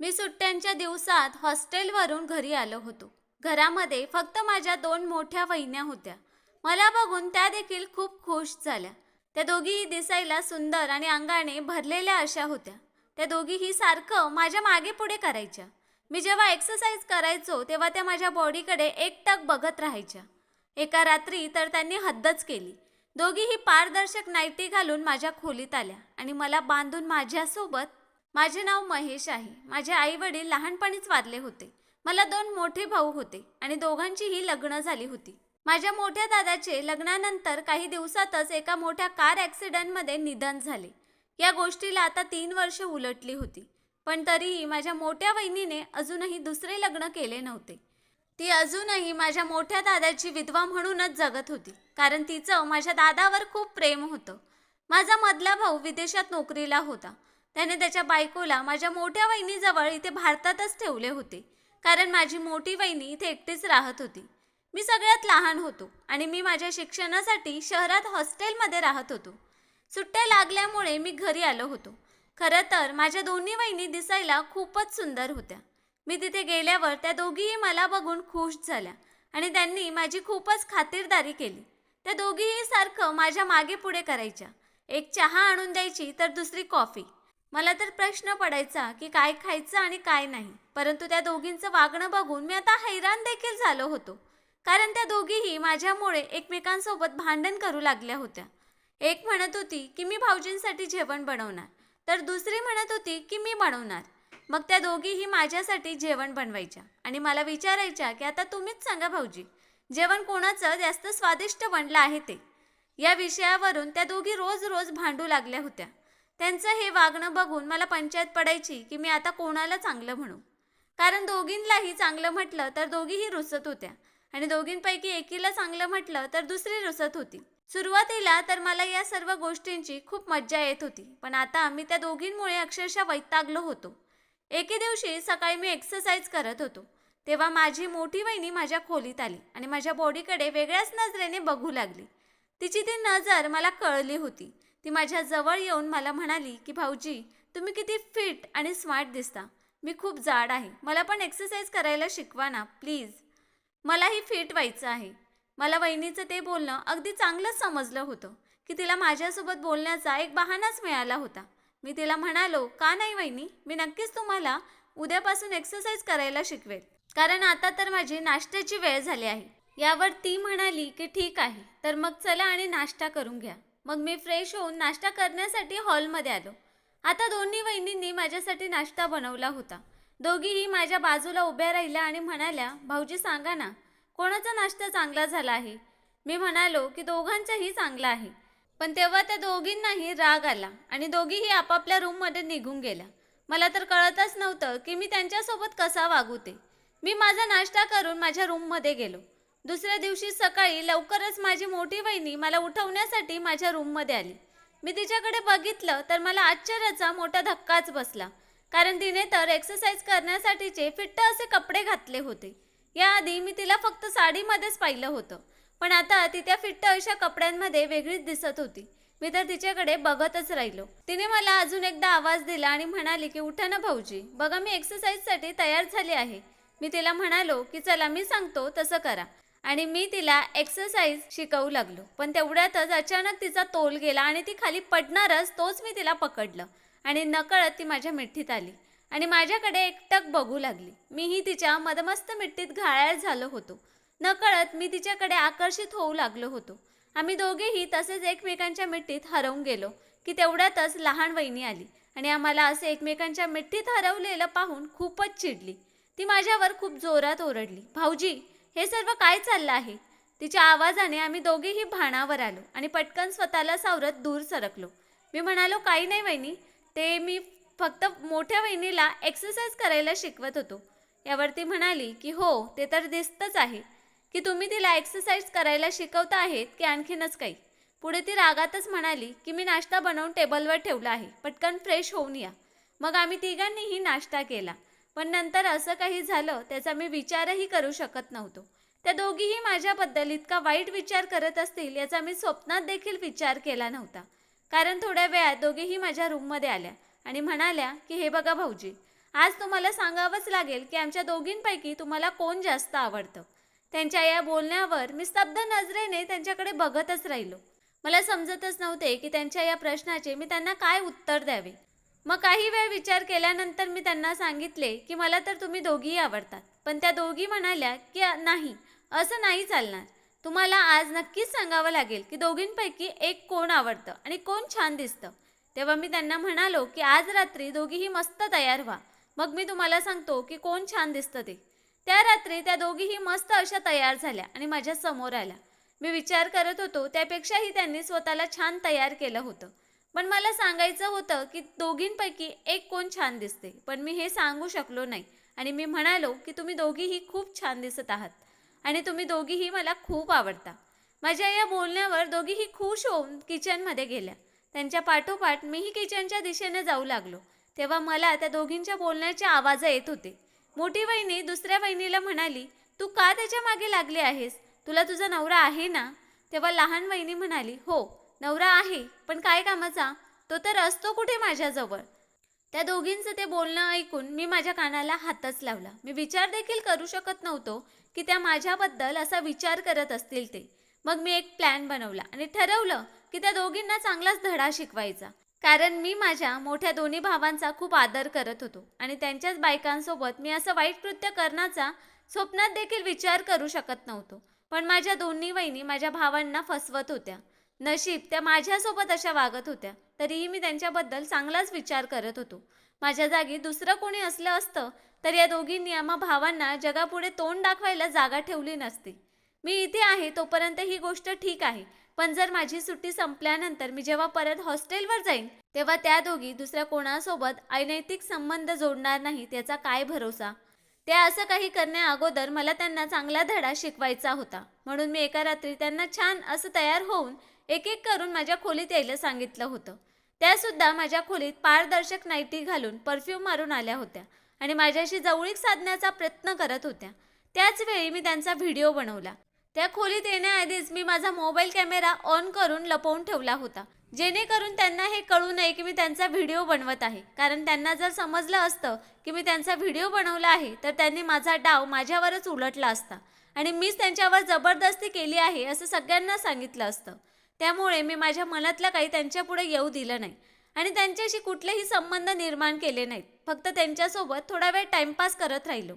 मी सुट्ट्यांच्या दिवसात हॉस्टेलवरून घरी आलो होतो. घरामध्ये फक्त माझ्या दोन मोठ्या वहिन्या होत्या. मला बघून त्या देखील खूप खुश झाल्या. त्या दोघीही दिसायला सुंदर आणि अंगाने भरलेल्या अशा होत्या. त्या दोघीही सारखं माझ्या मागे पुढे करायच्या. मी जेव्हा एक्सरसाइज करायचो तेव्हा त्या माझ्या बॉडीकडे एकटक बघत राहायच्या. एका रात्री तर त्यांनी हद्दच केली. दोघीही पारदर्शक नाईटी घालून माझ्या खोलीत आल्या आणि मला बांधून माझ्यासोबत माझे नाव महेश आहे. माझे आई वडील लहानपणीच वारले होते. मला दोन मोठे भाऊ होते आणि दोघांचीही लग्न झाली होती. माझ्या मोठ्या दादाचे लग्नानंतर काही दिवसातच एका मोठ्या कार ॲक्सिडेंटमध्ये निधन झाले. या गोष्टीला आता तीन वर्ष उलटली होती. पण तरीही माझ्या मोठ्या वहिनीने अजूनही दुसरे लग्न केले नव्हते. ती अजूनही माझ्या मोठ्या दादाची विधवा म्हणूनच जगत होती. कारण तिचं माझ्या दादावर खूप प्रेम होतं. माझा मधला भाऊ विदेशात नोकरीला होता. त्याने त्याच्या बायकोला माझ्या मोठ्या वहिनीजवळ इथे भारतातच ठेवले होते. कारण माझी मोठी वहिनी इथे एकटीच राहत होती. मी सगळ्यात लहान होतो आणि मी माझ्या शिक्षणासाठी शहरात हॉस्टेलमध्ये राहत होतो. सुट्ट्या लागल्यामुळे मी घरी आलो होतो. खरं तर माझ्या दोन्ही वहिनी दिसायला खूपच सुंदर होत्या. मी तिथे गेल्यावर त्या दोघीही मला बघून खुश झाल्या आणि त्यांनी माझी खूपच खातिरदारी केली. त्या दोघीही सारखं माझ्या मागे पुढे करायच्या. एक चहा आणून द्यायची तर दुसरी कॉफी. मला तर प्रश्न पडायचा की काय खायचं आणि काय नाही. परंतु त्या दोघींचं वागणं बघून मी आता हैराण देखील झालो होतो. कारण त्या दोघीही माझ्यामुळे एकमेकांसोबत भांडण करू लागल्या होत्या. एक म्हणत होती की मी भाऊजींसाठी जेवण बनवणार. तर दुसरी म्हणत होती की मी बनवणार. मग त्या दोघीही माझ्यासाठी जेवण बनवायच्या. आणि मला विचारायच्या की आता तुम्हीच सांगा भाऊजी जेवण कोणाचं जास्त स्वादिष्ट बनलं आहे ते? या विषयावरून त्या दोघी रोज रोज भांडू लागल्या होत्या. त्यांचं हे वागणं बघून मला पंचायत पडायची की मी आता कोणाला चांगलं म्हणू? कारण दोघींनाही चांगलं म्हटलं तर दोघीही रुसत होत्या. आणि दोघींपैकी एकीला चांगलं म्हटलं तर दुसरी रुसत होती. सुरुवातीला तर मला या सर्व गोष्टींची खूप मज्जा येत होती. पण आता मी त्या दोघींमुळे अक्षरशः वैतागलो होतो. एके दिवशी सकाळी मी एक्सरसाइज करत होतो. तेव्हा माझी मोठी वहिनी माझ्या खोलीत आली आणि माझ्या बॉडीकडे वेगळ्याच नजरेने बघू लागली. तिची ती नजर मला कळली होती. ती माझ्या जवळ येऊन मला म्हणाली की भाऊजी तुम्ही किती फिट आणि स्मार्ट दिसता. मी खूप जाड आहे. मला पण एक्सरसाइज करायला शिकवा ना प्लीज. मलाही फिट व्हायचं आहे. मला वहिनीचं ते बोलणं अगदी चांगलंच समजलं होतं की तिला माझ्यासोबत बोलण्याचा एक बहाणाच मिळाला होता. मी तिला म्हणालो का नाही वहिनी? मी नक्कीच तुम्हाला उद्यापासून एक्सरसाइज करायला शिकवेल. कारण आता तर माझी नाश्त्याची वेळ झाली आहे. यावर ती म्हणाली की ठीक आहे. तर मग चला आणि नाश्ता करून घ्या. मग मी फ्रेश होऊन नाश्ता करण्यासाठी हॉलमध्ये आलो. आता दोन्ही वहिनींनी माझ्यासाठी नाश्ता बनवला होता. दोघीही माझ्या बाजूला उभ्या राहिल्या आणि म्हणाल्या भाऊजी सांगा ना कोणाचा नाश्ता चांगला झाला आहे? मी म्हणालो की दोघांचाही चांगला आहे. पण तेव्हा त्या दोघींनाही राग आला आणि दोघीही आपापल्या रूममध्ये निघून गेल्या. मला तर कळतच नव्हतं की मी त्यांच्यासोबत कसा वागू ते. मी माझा नाश्ता करून माझ्या रूममध्ये गेलो. दुसऱ्या दिवशी सकाळी लवकरच माझी मोठी वहिनी मला उठवण्यासाठी माझ्या रूममध्ये आली. मी तिच्याकडे बघितलं तर मला आश्चर्याचा मोठा धक्काच बसला. कारण तिने तर एक्सरसाइज करण्यासाठीचे फिट्ट असे कपडे घातले होते. याआधी मी तिला फक्त साडीमध्येच पाहिलं होतं. पण आता ती त्या फिट्ट अशा कपड्यांमध्ये वेगळीच दिसत होती. मी तर तिच्याकडे बघतच राहिलो. तिने मला अजून एकदा आवाज दिला आणि म्हणाली की उठा ना भाऊजी. बघा मी एक्सरसाइजसाठी तयार झाले आहे. मी तिला म्हणालो की चला मी सांगतो तसं करा. आणि मी तिला एक्सरसाइज शिकवू लागलो. पण तेवढ्यातच अचानक तिचा तोल गेला आणि ती खाली पडणारच तोच मी तिला पकडलं. आणि नकळत ती माझ्या मिठीत आली. आणि माझ्याकडे एकटक बघू लागली. मीही तिच्या मदमस्त मिठीत घायाळ झालो होतो. नकळत मी तिच्याकडे आकर्षित होऊ लागलो होतो. आम्ही दोघेही तसेच एकमेकांच्या मिठीत हरवून गेलो की तेवढ्यातच लहान वहिनी आली आणि आम्हाला असे एकमेकांच्या मिठीत हरवलेलं पाहून खूपच चिडली. ती माझ्यावर खूप जोरात ओरडली. भाऊजी हे सर्व काय चाललं आहे? तिच्या आवाजाने आम्ही दोघेही भाणावर आलो आणि पटकन स्वतःला सावरत दूर सरकलो. मी म्हणालो काही नाही वहिनी ते मी फक्त मोठ्या वहिनीला एक्सरसाइज करायला शिकवत होतो. यावरती म्हणाली की हो ते तर दिसतंच आहे की तुम्ही तिला एक्सरसाइज करायला शिकवता आहेत की आणखीनच काही? पुढे ती रागातच म्हणाली की मी नाश्ता बनवून टेबलवर ठेवला आहे पटकन फ्रेश होऊन या. मग आम्ही तिघांनीही नाश्ता केला. पण नंतर असं काही झालं त्याचा मी विचारही करू शकत नव्हतो. त्या दोघीही माझ्याबद्दल इतका वाईट विचार करत असतील याचा मी स्वप्नात देखील विचार केला नव्हता. कारण थोड्या वेळात दोघीही माझ्या रूममध्ये आल्या आणि म्हणाल्या की हे बघा भाऊजी आज तुम्हाला सांगावंच लागेल की आमच्या दोघींपैकी तुम्हाला कोण जास्त आवडतं. त्यांच्या या बोलण्यावर मी स्तब्ध नजरेने त्यांच्याकडे बघतच राहिलो. मला समजतच नव्हते की त्यांच्या या प्रश्नाचे मी त्यांना काय उत्तर द्यावे. मग काही वेळ विचार केल्यानंतर मी त्यांना सांगितले की मला तर तुम्ही दोघीही आवडतात. पण त्या दोघी म्हणाल्या की नाही असं नाही चालणार. तुम्हाला आज नक्कीच सांगावं लागेल की दोघींपैकी एक कोण आवडतं आणि कोण छान दिसतं. तेव्हा मी त्यांना म्हणालो की आज रात्री दोघीही मस्त तयार व्हा. मग मी तुम्हाला सांगतो की कोण छान दिसतं ते. त्या रात्री त्या दोघीही मस्त अशा तयार झाल्या आणि माझ्यासमोर आल्या. मी विचार करत होतो त्यापेक्षाही त्यांनी स्वतःला छान तयार केलं होतं. पण मला सांगायचं होतं की दोघींपैकी एक कोण छान दिसते पण मी हे सांगू शकलो नाही. आणि मी म्हणालो की तुम्ही दोघीही खूप छान दिसत आहात आणि तुम्ही दोघीही मला खूप आवडता. माझ्या या बोलण्यावर दोघीही खुश होऊन किचनमध्ये गेल्या. त्यांच्या पाठोपाठ मीही किचनच्या दिशेने जाऊ लागलो. तेव्हा मला त्या दोघींच्या बोलण्याचे आवाज येत होते. मोठी वहिनी दुसऱ्या वहिनीला म्हणाली तू का त्याच्यामागे लागली आहेस? तुला तुझा नवरा आहे ना? तेव्हा लहान वहिनी म्हणाली हो नवरा आहे पण काय कामाचा? तो तर असतो कुठे माझ्याजवळ? त्या दोघींचं ते बोलणं ऐकून मी माझ्या कानाला हातच लावला. मी विचार देखील करू शकत नव्हतो की त्या माझ्याबद्दल असा विचार करत असतील ते. मग मी एक प्लॅन बनवला आणि ठरवलं की त्या दोघींना चांगलाच धडा शिकवायचा. कारण मी माझ्या मोठ्या दोन्ही भावांचा खूप आदर करत होतो आणि त्यांच्याच बायकांसोबत मी असं वाईट कृत्य करण्याचा स्वप्नात देखील विचार करू शकत नव्हतो. पण माझ्या दोन्ही वहिनी माझ्या भावांना फसवत होत्या. नशीब त्या माझ्यासोबत अशा वागत होत्या तरीही मी त्यांच्याबद्दल चांगलाच विचार करत होतो. माझ्या जागी दुसरं कोणी असलं असतं तर या दोघींनी आम्हा भावांना जगापुढे तोंड दाखवायला जागा ठेवली नसती. मी इथे आहे तोपर्यंत ही गोष्ट ठीक आहे पण जर माझी सुट्टी संपल्यानंतर मी जेव्हा परत हॉस्टेलवर जाईन तेव्हा त्या दोघी दुसऱ्या कोणासोबत अनैतिक संबंध जोडणार नाही त्याचा काय भरोसा? त्या असं काही करण्या अगोदर मला त्यांना चांगला धडा शिकवायचा होता म्हणून मी एका रात्री त्यांना छान असं तयार होऊन एक एक करून माझ्या खोलीत यायला सांगितलं होतं. त्यासुद्धा माझ्या खोलीत पारदर्शक नाईटी घालून परफ्यूम मारून आल्या होत्या आणि माझ्याशी जवळीक साधण्याचा प्रयत्न करत होत्या. त्याच वेळी मी त्यांचा व्हिडिओ बनवला. त्या खोलीत येण्याआधीच मी माझा मोबाईल कॅमेरा ऑन करून लपवून ठेवला होता. जेणेकरून त्यांना हे कळू नये की मी त्यांचा व्हिडिओ बनवत आहे. कारण त्यांना जर समजलं असतं की मी त्यांचा व्हिडिओ बनवला आहे तर त्यांनी माझा डाव माझ्यावरच उलटला असता. आणि मीच त्यांच्यावर जबरदस्ती केली आहे असं सगळ्यांना सांगितलं असतं. त्यामुळे मी माझ्या मनातलं काही त्यांच्यापुढे येऊ दिलं नाही. आणि त्यांच्याशी कुठलेही संबंध निर्माण केले नाहीत. फक्त त्यांच्यासोबत थोडा वेळ टाइमपास करत राहिलो.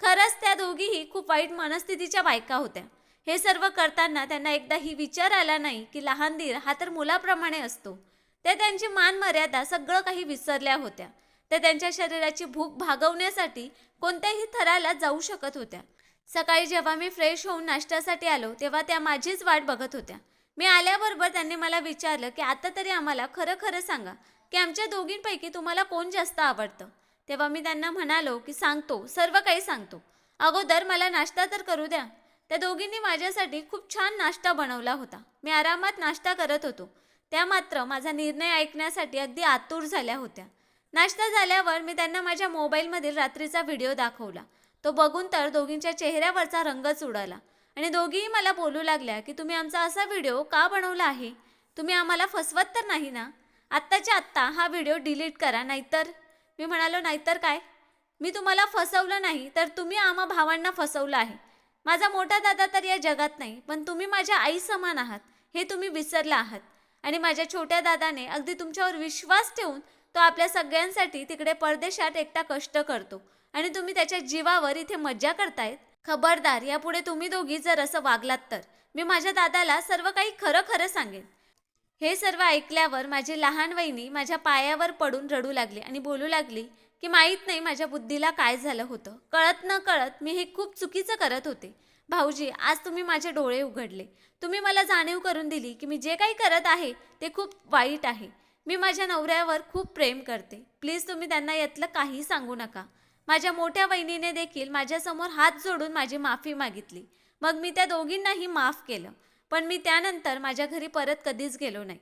खरंच त्या दोघीही खूप वाईट मनस्थितीच्या बायका होत्या. हे सर्व करताना त्यांना एकदाही विचार आला नाही की लहान दीर हा तर मुलाप्रमाणे असतो. त्या त्यांची मान मर्यादा सगळं काही विसरल्या होत्या. त्या त्यांच्या शरीराची भूक भागवण्यासाठी कोणत्याही थराला जाऊ शकत होत्या. सकाळी जेव्हा मी फ्रेश होऊन नाश्त्यासाठी आलो तेव्हा त्या माझीच वाट बघत होत्या. मी आल्याबरोबर त्यांनी मला विचारलं की आता तरी आम्हाला खरं खरं सांगा की आमच्या दोघींपैकी तुम्हाला कोण जास्त आवडतं? तेव्हा मी त्यांना म्हणालो की सांगतो सर्व काही सांगतो. अगोदर मला नाश्ता तर करू द्या. त्या दोघींनी माझ्यासाठी खूप छान नाश्ता बनवला होता. मी आरामात नाश्ता करत होतो. त्या मात्र माझा निर्णय ऐकण्यासाठी अगदी आतुर झाल्या होत्या. नाश्ता झाल्यावर मी त्यांना माझ्या मोबाईलमधील रात्रीचा व्हिडिओ दाखवला. तो बघून तर दोघींच्या चेहऱ्यावरचा रंगच उडाला. आणि दोघीही मला बोलू लागल्या की तुम्ही आमचा असा व्हिडिओ का बनवला आहे? तुम्ही आम्हाला फसवत तर नाही ना? आत्ताच्या आत्ता हा व्हिडिओ डिलीट करा नाहीतर? मी म्हणालो नाहीतर काय? मी तुम्हाला फसवलं नाही तर तुम्ही आम्हा भावांना फसवलं आहे. माझा मोठा दादा तर या जगात नाही पण तुम्ही माझ्या आई समान आहात हे तुम्ही विसरला आहात. आणि माझ्या छोट्या दादाने अगदी तुमच्यावर विश्वास ठेवून तो आपल्या सगळ्यांसाठी तिकडे परदेशात एकटा कष्ट करतो. आणि तुम्ही त्याच्या जीवावर इथे मज्जा करतायत? खबरदार यापुढे तुम्ही दोघी जर असं वागलात तर. मी माझ्या दादाला सर्व काही खरं खरं सांगेन. हे सर्व ऐकल्यावर माझी लहान वहिनी माझ्या पायावर पडून रडू लागली आणि बोलू लागली की माहीत नाही माझ्या बुद्धीला काय झालं होतं. कळत न कळत मी हे खूप चुकीचं करत होते. भाऊजी आज तुम्ही माझे डोळे उघडले. तुम्ही मला जाणीव करून दिली की मी जे काही करत आहे ते खूप वाईट आहे. मी माझ्या नवऱ्यावर खूप प्रेम करते. प्लीज तुम्ही त्यांना यातलं काही सांगू नका. माझ्या मोठ्या वहिनीने देखील माझ्यासमोर हात जोडून माझी माफी मागितली. मग मी त्या दोघींनाही माफ केलं पण मी त्यानंतर माझ्या घरी परत कधीच गेलो नाही.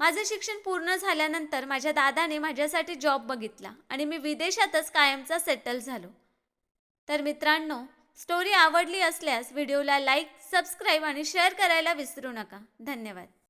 माझं शिक्षण पूर्ण झाल्यानंतर माझ्या दादाने माझ्यासाठी जॉब बघितला आणि मी विदेशातच कायमचा सेटल झालो. तर मित्रांनो स्टोरी आवडली असल्यास व्हिडिओला लाईक सबस्क्राईब आणि शेअर करायला विसरू नका. धन्यवाद.